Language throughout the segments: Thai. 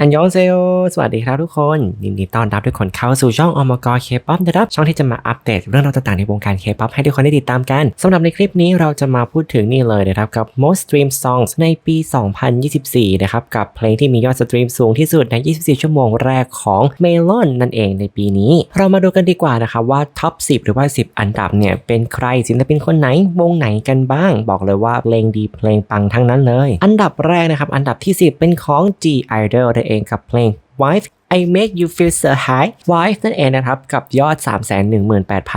อันยองเซโอสวัสดีครับทุกคนยินดีต้อนรับทุกคนเข้าสู่ช่องอมกเคป๊อปนะครับ ช่องที่จะมาอัปเดตเรื่องราวต่างๆในวงการเคป๊อปให้ทุกคนได้ติดตามกันสำหรับในคลิปนี้เราจะมาพูดถึงนี่เลยนะครับ กับ most stream songs ในปี 2024 นะครับ กับเพลงที่มียอดสตรีมสูงที่สุดใน 24 ชั่วโมงแรกของ Melon นั่นเองในปีนี้ เรามาดูกันดีกว่านะครับว่าท็อป 10 หรือว่า 10 อันดับเนี่ยเป็นใครศิลปินคนไหนวงไหนกันบ้าง บอกเลยว่าเพลงดีเพลงปังทั้งนั้นเลย อันดับแรกนะครับอันดับที่ 10 เป็นของ G Idol นั่นเองกับเพลง Wife I make you feel so high Wife นั่นเองนะครับ กับยอด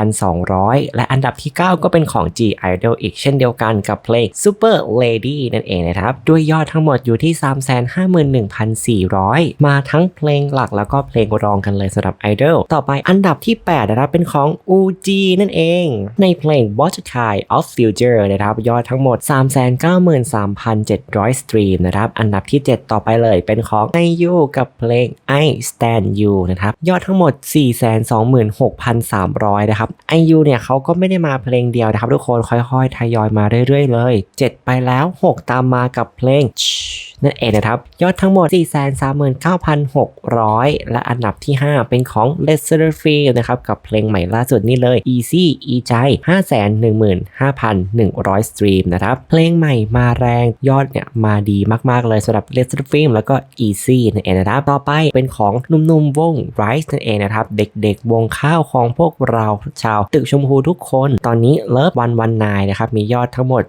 318,200 และอันดับที่ 9 ก็เป็นของ G Idol อีกเช่นเดียวกันกับเพลง Super Lady นั่นเองนะครับ ด้วยยอดทั้งหมดอยู่ที่ 351,400 มาทั้งเพลงหลักแล้วก็เพลงรองกันเลยสำหรับ Idol ต่อไปอันดับที่ 8 นะครับ เป็นของ UG นั่นเอง ในเพลง Watch Kind of Future นะครับ ยอดทั้งหมด 393,700 สตรีมนะครับ อันดับที่ 7 ต่อไปเลยเป็นของ IU กับเพลง I Stand You นะครับยอดทั้งหมด 426,300 นะครับ IU เนี่ยเขาก็ไม่ได้มาเพลงเดียวนะครับทุกคนค่อยๆ ทยอยมาเรื่อยๆ เลย 7 ไปแล้ว 6 ตามมากับเพลง นั่นเองนะครับ ยอดทั้งหมด 439,600 และอันดับที่ 5 เป็นของ l e s s e r f i e l d นะครับกับเพลงใหม่ล่าสุดนี่เลย Easy E ใจ515,100 สตรีมนะครับ เพลงใหม่มาแรงยอดเนี่ยมาดีมาก ๆ เลยสำหรับ l e s s e r f i e l d แล้วก็ Easy นั่นเองนะครับ ต่อไปเป็นของหนุ่มๆวง Rise นั่นเองนะครับ เด็กๆ วงข้าวของพวกเราชาวตึกชมพูทุกคน ตอนนี้เลิฟวันวันนายนะครับมียอดทั้งหมด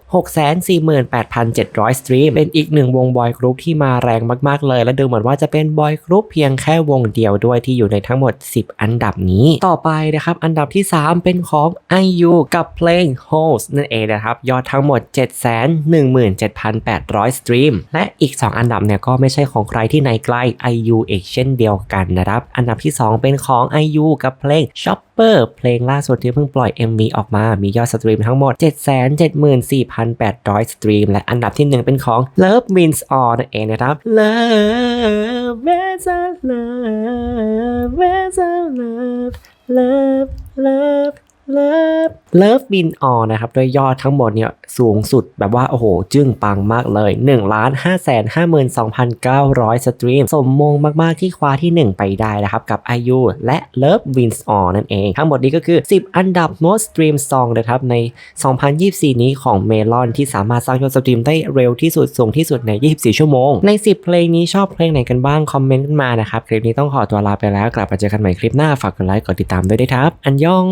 648,700 สตรีม เป็นอีกหนึ่งวงบอยรุ๊ปที่มาแรงมากๆเลย และดูเหมือนว่าจะเป็นบอยกรุ๊ปเพียงแค่วงเดียวด้วยที่อยู่ในทั้งหมด 10 อันดับนี้ ต่อไปนะครับ อันดับที่ 3 เป็นของ IU กับเพลง Host นั่นเองนะครับ ยอดทั้งหมด 717,800 สตรีม และอีก 2 อันดับเนี่ยก็ไม่ใช่ของใครที่ไหนไกล IU เอกเช่นเดียวกันนะครับ อันดับที่ 2 เป็นของ IU กับเพลง Shop เปอร์เพลงล่าสุดที่เพิ่งปล่อย MV ออกมา มียอดสตรีมทั้งหมด 774,800 สตรีม และอันดับที่ 1 เป็นของ Love Wins All นั่นเองนะครับ Love Wins All Love Wins All Love Love Love Love Love Win All นะครับด้วยยอดทั้งหมดเนี่ยสูงสุดแบบว่า โอ้โห จึ้งปังมากเลย1 5 5 5 2,900 สตรีม สมมงมาก ๆ ที่คว้าที่ 1 ไปได้นะครับ กับ IU และ Love Wins All นั่นเอง ทั้งหมดนี้ก็คือ 10 อันดับ most stream song นะครับ ใน 2024 นี้ของ Melon ที่สามารถสร้างยอดสตรีมได้เร็วที่สุด สูงที่สุดใน 24 ชั่วโมง ใน 10 เพลงนี้ชอบเพลงไหนกันบ้าง คอมเมนต์กันมานะครับ คลิปนี้ต้องขอตัวลาไปแล้ว กลับมาเจอกันใหม่คลิปหน้า ฝากกดไลค์ กดติดตามด้วยนะครับ อันยอง